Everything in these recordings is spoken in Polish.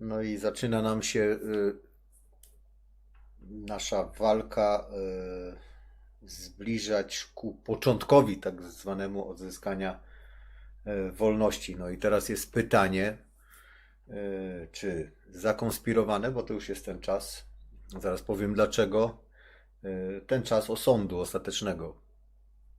No i zaczyna nam się y, nasza walka y, zbliżać ku początkowi tak zwanemu odzyskania y, wolności. No i teraz jest pytanie, czy zakonspirowane, bo to już jest ten czas, zaraz powiem dlaczego, ten czas osądu ostatecznego,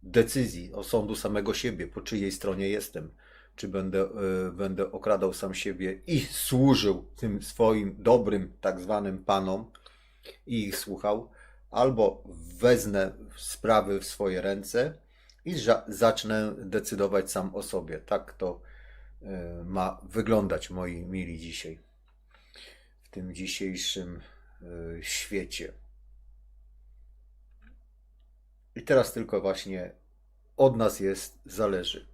decyzji osądu samego siebie, po czyjej stronie jestem. Czy będę, y, będę okradał sam siebie i służył tym swoim dobrym, tak zwanym panom i ich słuchał, albo wezmę sprawy w swoje ręce i zacznę decydować sam o sobie. Tak to y, ma wyglądać, moi mili, dzisiaj, w tym dzisiejszym y, świecie. I teraz tylko właśnie od nas jest, zależy.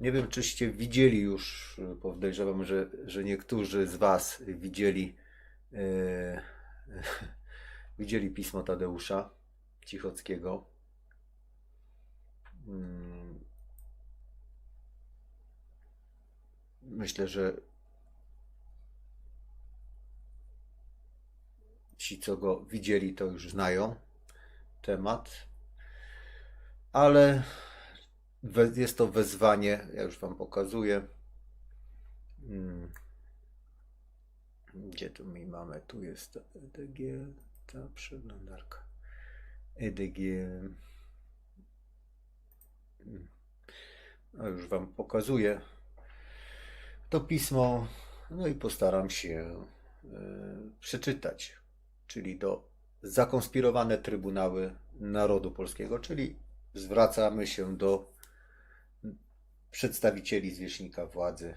Nie wiem, czyście widzieli już, podejrzewam, że, że niektórzy z Was widzieli, e, widzieli pismo Tadeusza Cichockiego. Mm. Myślę, że ci, co go widzieli, to już znają temat, ale jest to wezwanie, ja już Wam pokazuję. Mm. Gdzie tu mi mamy? Tu jest EDG, ta przeglądarka. EDG. Mm. A już Wam pokazuję to pismo, no i postaram się e, przeczytać, czyli do zakonspirowane Trybunały Narodu Polskiego, czyli zwracamy się do przedstawicieli zwierzchnika władzy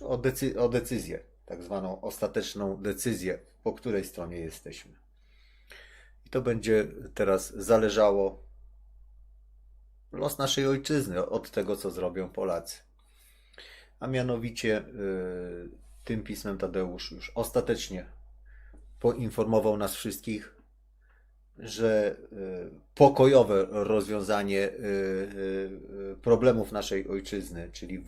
o, decy- o decyzję, tak zwaną ostateczną decyzję, po której stronie jesteśmy. I to będzie teraz zależało los naszej ojczyzny od tego, co zrobią Polacy. A mianowicie y, tym pismem Tadeusz już ostatecznie poinformował nas wszystkich, że y, pokojowe rozwiązanie y, y, problemów naszej ojczyzny, czyli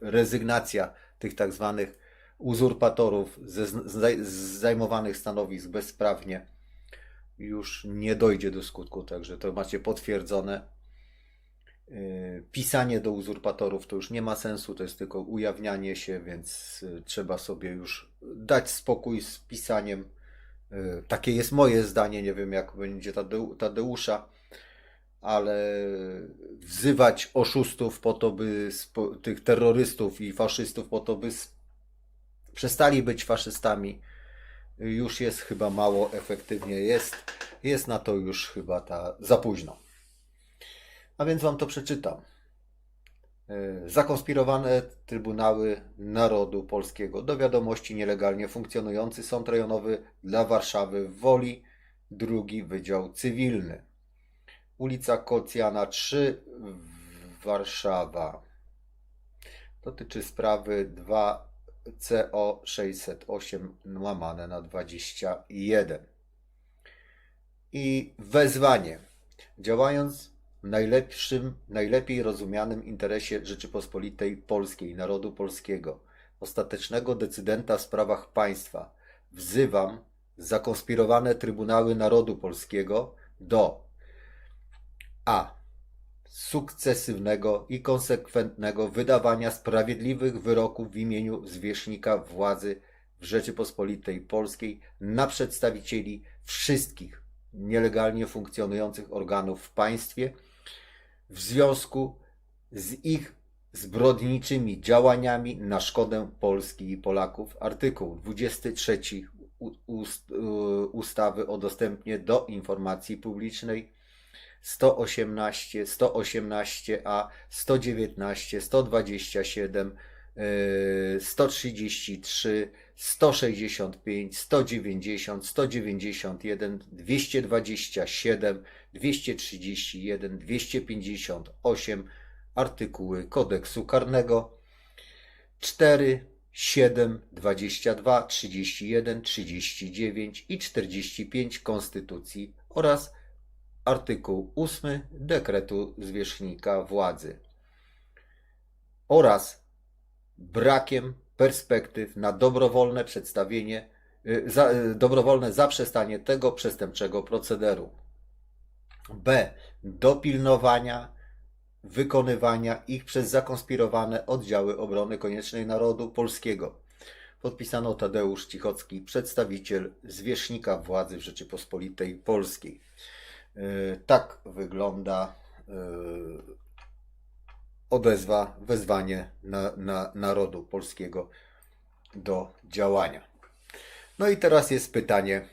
rezygnacja tych tak zwanych uzurpatorów z, zaj- z zajmowanych stanowisk bezprawnie, już nie dojdzie do skutku. Także to macie potwierdzone. Pisanie do uzurpatorów to już nie ma sensu, to jest tylko ujawnianie się, więc trzeba sobie już dać spokój z pisaniem. Y, Takie jest moje zdanie, nie wiem jak będzie Tadeu- Tadeusza, ale wzywać oszustów po to, by tych terrorystów i faszystów po to, by przestali być faszystami, już jest chyba mało efektywnie. Jest, jest na to już chyba ta, za późno. A więc wam to przeczytam. E, Zakonspirowane Trybunały Narodu Polskiego. Do wiadomości nielegalnie funkcjonujący Sąd Rejonowy dla Warszawy w Woli, drugi Wydział Cywilny. Ulica Kocjana 3, Warszawa. Dotyczy sprawy 2 CO 608 łamane na 21. I wezwanie. Działając najlepszym, najlepiej rozumianym interesie Rzeczypospolitej Polskiej, narodu polskiego, ostatecznego decydenta w sprawach państwa, wzywam zakonspirowane Trybunały Narodu Polskiego do a. Sukcesywnego i konsekwentnego wydawania sprawiedliwych wyroków w imieniu zwierzchnika władzy w Rzeczypospolitej Polskiej na przedstawicieli wszystkich nielegalnie funkcjonujących organów w państwie w związku z ich zbrodniczymi działaniami na szkodę Polski i Polaków. Artykuł 23 u- ust- u- ustawy o dostępie do informacji publicznej 118, 118a, 119, 127, yy, 133, 165, 190, 191, 227, 231, 258 artykuły kodeksu karnego 4, 7, 22, 31, 39 i 45 Konstytucji oraz artykuł 8 dekretu zwierzchnika władzy oraz brakiem perspektyw na dobrowolne przedstawienie, y, za, y, dobrowolne zaprzestanie tego przestępczego procederu. B. Dopilnowania wykonywania ich przez zakonspirowane oddziały obrony koniecznej narodu polskiego. Podpisano Tadeusz Cichocki, przedstawiciel zwierzchnika władzy w Rzeczypospolitej Polskiej. Yy, Tak wygląda yy, odezwa, wezwanie na, na narodu polskiego do działania. No i teraz jest pytanie,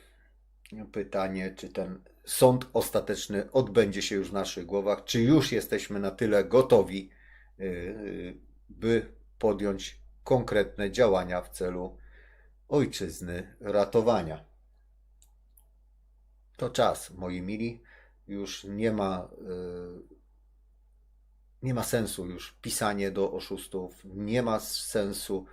pytanie, czy ten sąd ostateczny odbędzie się już w naszych głowach, czy już jesteśmy na tyle gotowi, yy, by podjąć konkretne działania w celu ojczyzny ratowania. To czas, moi mili, już nie ma, yy, nie ma sensu już pisanie do oszustów, nie ma sensu,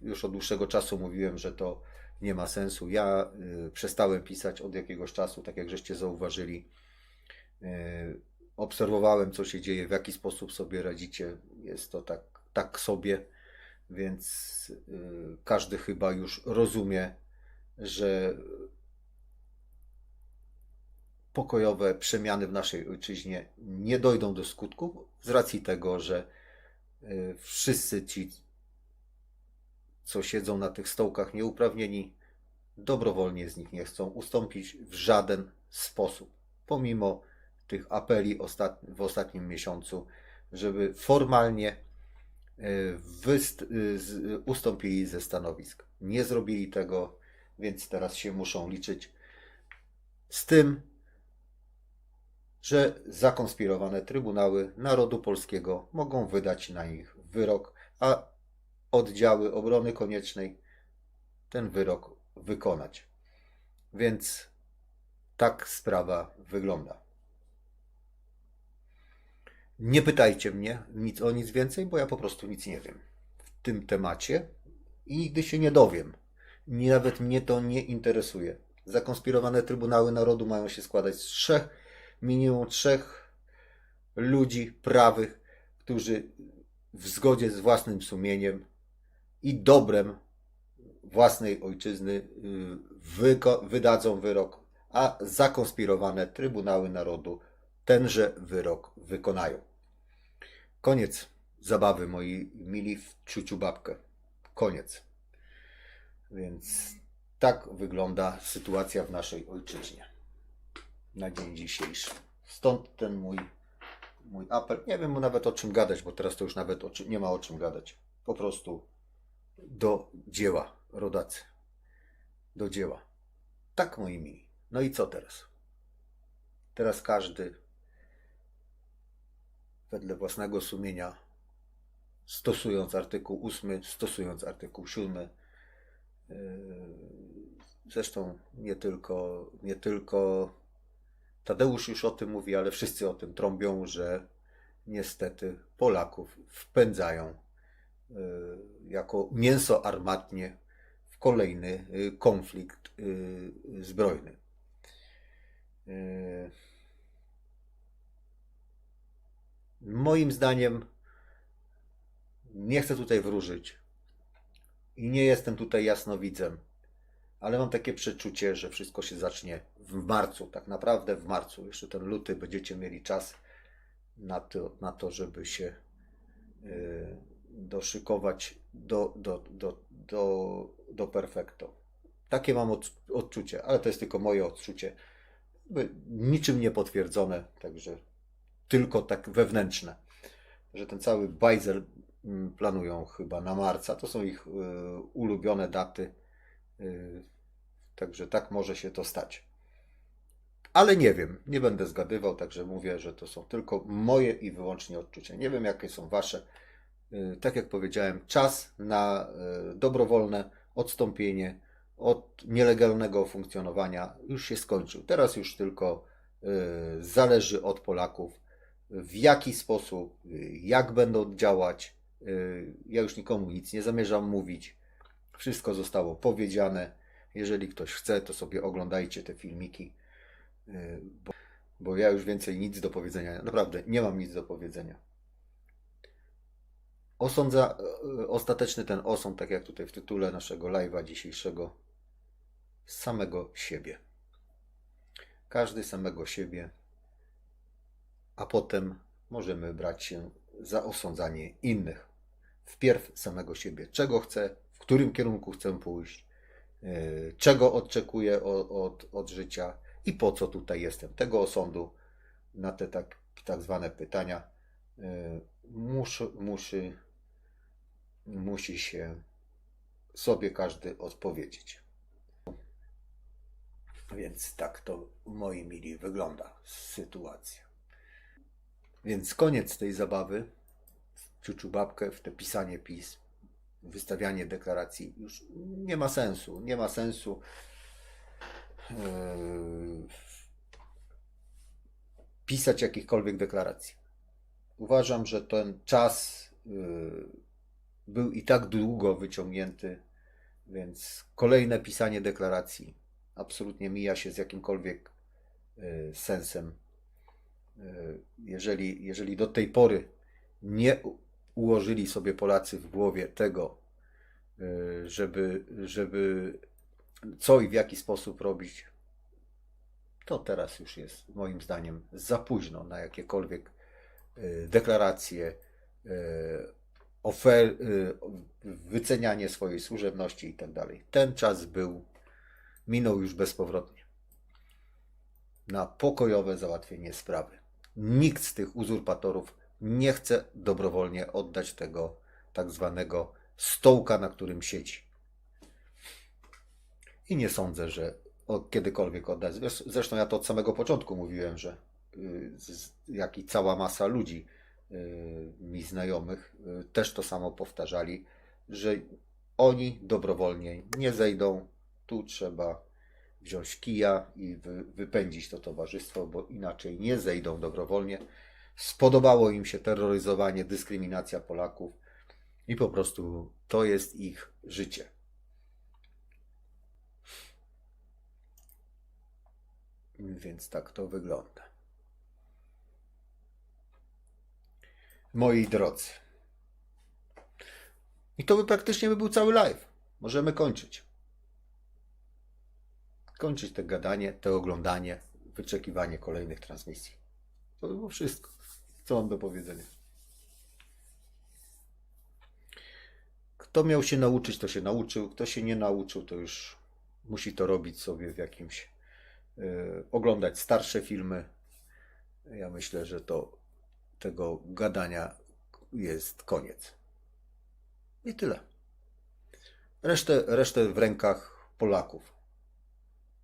już od dłuższego czasu mówiłem, że to nie ma sensu. Ja y, przestałem pisać od jakiegoś czasu, tak jak żeście zauważyli. Y, obserwowałem, co się dzieje, w jaki sposób sobie radzicie. Jest to tak, tak sobie, więc y, każdy chyba już rozumie, że pokojowe przemiany w naszej ojczyźnie nie dojdą do skutku z racji tego, że wszyscy ci, co siedzą na tych stołkach nieuprawnieni, dobrowolnie z nich nie chcą ustąpić w żaden sposób, pomimo tych apeli w ostatnim miesiącu, żeby formalnie y, z- ustąpili ze stanowisk. Nie zrobili tego, więc teraz się muszą liczyć z tym, że zakonspirowane trybunały narodu polskiego mogą wydać na nich wyrok, a oddziały obrony koniecznej ten wyrok wykonać. Więc tak sprawa wygląda. Nie pytajcie mnie nic o nic więcej, bo ja po prostu nic nie wiem w tym temacie i nigdy się nie dowiem. Nawet mnie to nie interesuje. Zakonspirowane Trybunały Narodu mają się składać z trzech, minimum trzech ludzi prawych, którzy w zgodzie z własnym sumieniem i dobrem własnej ojczyzny y, wydadzą wyrok, a zakonspirowane Trybunały Narodu tenże wyrok wykonają. Koniec zabawy, moi mili, w ciuciu babkę. Koniec. Więc tak wygląda sytuacja w naszej ojczyźnie na dzień dzisiejszy. Stąd ten mój, mój apel. Nie wiem nawet o czym gadać, bo teraz to już nawet czym, nie ma o czym gadać. Po prostu do dzieła, rodacy. Do dzieła. Tak, moi mili. No i co teraz? Teraz każdy wedle własnego sumienia, stosując artykuł 8, stosując artykuł 7, yy, zresztą nie tylko, nie tylko Tadeusz już o tym mówi, ale wszyscy o tym trąbią, że niestety Polaków wpędzają jako mięso armatnie w kolejny y, konflikt y, zbrojny. Y, Moim zdaniem nie chcę tutaj wróżyć i nie jestem tutaj jasnowidzem, ale mam takie przeczucie, że wszystko się zacznie w marcu, tak naprawdę w marcu. Jeszcze ten luty będziecie mieli czas na to, na to żeby się y, doszykować do, do, do, do, do perfekto. Takie mam od, odczucie, ale to jest tylko moje odczucie. Niczym nie potwierdzone, także tylko tak wewnętrzne. Że ten cały bajzel mm, planują chyba na marca. To są ich y, ulubione daty. Y, Także tak może się to stać. Ale nie wiem, nie będę zgadywał, także mówię, że to są tylko moje i wyłącznie odczucia. Nie wiem, jakie są wasze. Y, Tak jak powiedziałem, czas na y, dobrowolne odstąpienie od nielegalnego funkcjonowania już się skończył. Teraz już tylko y, zależy od Polaków, w jaki sposób, jak będą działać. Ja już nikomu nic nie zamierzam mówić. Wszystko zostało powiedziane. Jeżeli ktoś chce, to sobie oglądajcie te filmiki, bo, bo ja już więcej nic do powiedzenia, naprawdę nie mam nic do powiedzenia. Osądza, e, ostateczny ten osąd, tak jak tutaj w tytule naszego live'a dzisiejszego, samego siebie. Każdy samego siebie, a potem możemy brać się za osądzanie innych. Wpierw samego siebie. Czego chcę, w którym kierunku chcę pójść, yy, czego oczekuję od, od, od życia i po co tutaj jestem. Tego osądu na te tak, tak zwane pytania yy, muszy, musi, się sobie każdy odpowiedzieć. Więc tak to, moi mili, wygląda sytuacja. Więc koniec tej zabawy w ciuciu babkę, w te pisanie pism, wystawianie deklaracji już nie ma sensu. Nie ma sensu yy, pisać jakichkolwiek deklaracji. Uważam, że ten czas yy, był i tak długo wyciągnięty, więc kolejne pisanie deklaracji absolutnie mija się z jakimkolwiek yy, sensem. Yy, Jeżeli, jeżeli do tej pory nie ułożyli sobie Polacy w głowie tego, yy, żeby, żeby co i w jaki sposób robić, to teraz już jest moim zdaniem za późno na jakiekolwiek deklaracje, ofer, yy, wycenianie swojej służebności i tak dalej. Ten czas był, minął już bezpowrotnie na pokojowe załatwienie sprawy. Nikt z tych uzurpatorów nie chce dobrowolnie oddać tego tak zwanego stołka, na którym siedzi. I nie sądzę, że kiedykolwiek odda. Zresz- Zresztą ja to od samego początku mówiłem, że y, jak i cała masa ludzi, y, mi znajomych, y, też to samo powtarzali, że oni dobrowolnie nie zejdą. Tu trzeba wziąć kija i wy, wypędzić to towarzystwo, bo inaczej nie zejdą dobrowolnie. Spodobało im się terroryzowanie, dyskryminacja Polaków i po prostu to jest ich życie. Więc tak to wygląda. Moi drodzy. I to by praktycznie by był cały live. Możemy kończyć kończyć te gadanie, te oglądanie, wyczekiwanie kolejnych transmisji. To by było wszystko, co mam do powiedzenia. Kto miał się nauczyć, to się nauczył. Kto się nie nauczył, to już musi to robić sobie w jakimś. Yy, oglądać starsze filmy. Ja myślę, że to tego gadania jest koniec. I tyle. Resztę, resztę w rękach Polaków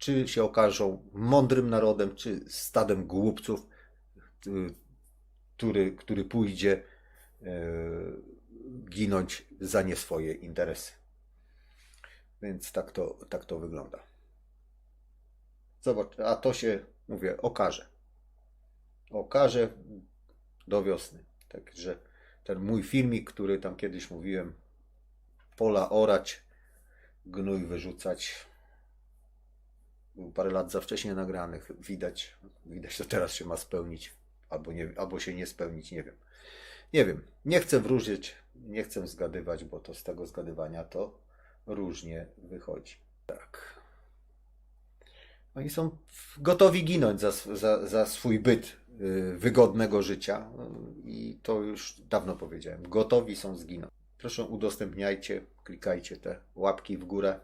czy się okażą mądrym narodem, czy stadem głupców, który, który pójdzie e, ginąć za nie swoje interesy. Więc tak to, tak to wygląda. Zobacz, a to się, mówię, okaże. Okaże do wiosny. Także ten mój filmik, który tam kiedyś mówiłem, pola orać, gnój wyrzucać, był parę lat za wcześnie nagranych. Widać, widać to teraz się ma spełnić, albo, nie, albo się nie spełnić, nie wiem. Nie wiem, nie chcę wróżyć, nie chcę zgadywać, bo to z tego zgadywania to różnie wychodzi. Tak. Oni są gotowi ginąć za, za, za swój byt wygodnego życia y, i to już dawno powiedziałem. Gotowi są zginąć. Proszę udostępniajcie, klikajcie te łapki w górę.